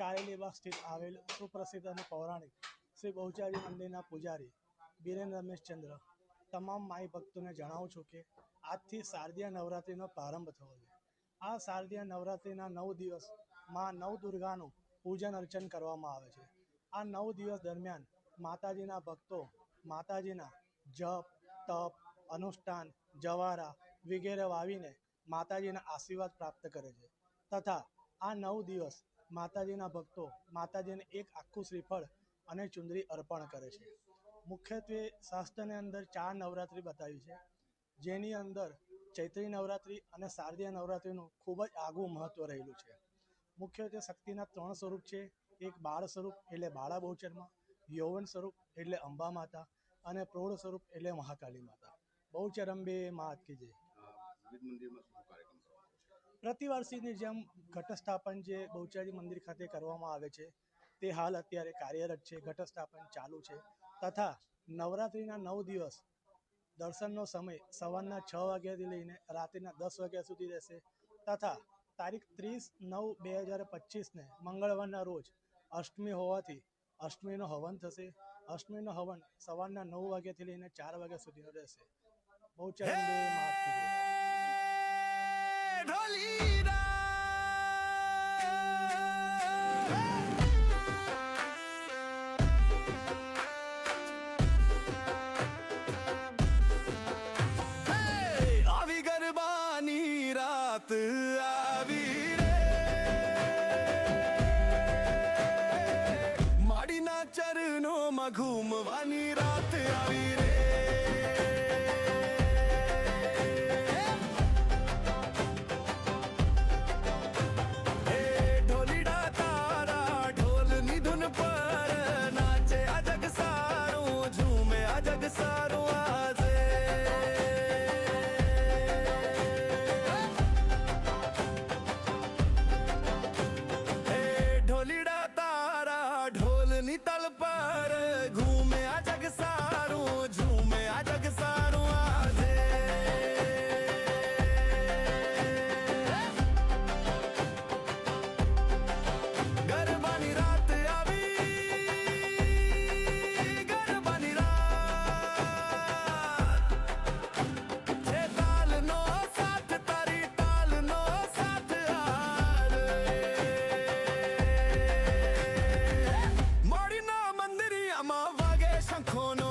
કારેલીબાગ સ્થિત આવેલ સુપ્રસિદ્ધ અને પૌરાણિક શ્રી બહુચારી મંદિરના પૂજારી બિરેન રમેશચંદ્ર તમામ માઈ ભક્તોને જણાવું છું કે આજથી શારદીય નવરાત્રિનો પ્રારંભ થયો છે. આ શારદીય નવરાત્રિના નવ દિવસમાં નવ દુર્ગાનું પૂજન અર્ચન કરવામાં આવે છે. આ નવ દિવસ દરમિયાન માતાજીના ભક્તો માતાજીના જપ, તપ, અનુષ્ઠાન, જવારા વગેરે વાવીને માતાજીના આશીર્વાદ પ્રાપ્ત કરે છે. તથા આ નવ દિવસ માતાજીના ભક્તો માતાજીને એક આખું શ્રીફળ અને ચુંદરી અર્પણ કરે છે. મુખ્યત્વે શાસ્ત્રની અંદર ચાર નવરાત્રિ બતાવી છે, જેની અંદર ચૈત્રી નવરાત્રિ અને શારદીય નવરાત્રિનું ખૂબ જ આગવું મહત્ત્વ રહેલું છે. મુખ્યત્વે શક્તિના ત્રણ સ્વરૂપ છે, એક બાળ સ્વરૂપ એટલે બાળા બહુચરમાં, યૌવન સ્વરૂપ એટલે અંબા માતા અને પ્રૌઢ સ્વરૂપ એટલે મહાકાલી માતા. બહુચરંબે માત કી જય. મંદિરમાં શું કાર્યક્રમ કરવામાં આવે છે પ્રતિવાર્ષિકની જેમ ઘટસ્થાપન જે બહુચરાજી મંદિર ખાતે કરવામાં આવે છે, તે હાલ અત્યારે કાર્યરત છે, ઘટસ્થાપન ચાલુ છે. તથા નવરાત્રિના નવ દિવસ દર્શનનો સમય સવારના છ વાગ્યાથી લઈને રાત્રિના દસ વાગ્યા સુધી રહેશે. તથા તારીખ ત્રીસ નવ બે હજાર પચીસને મંગળવારના રોજ અષ્ટમી હોવાથી અષ્ટમીનો હવન થશે. અષ્ટમીનો હવન સવારના નવ વાગ્યાથી લઈને ચાર વાગ્યા સુધીનો રહેશે. બહુ માત રાત આવી રે. માડીના ચરણોમાં ઘૂમવાની રાત આવી રે. 観光の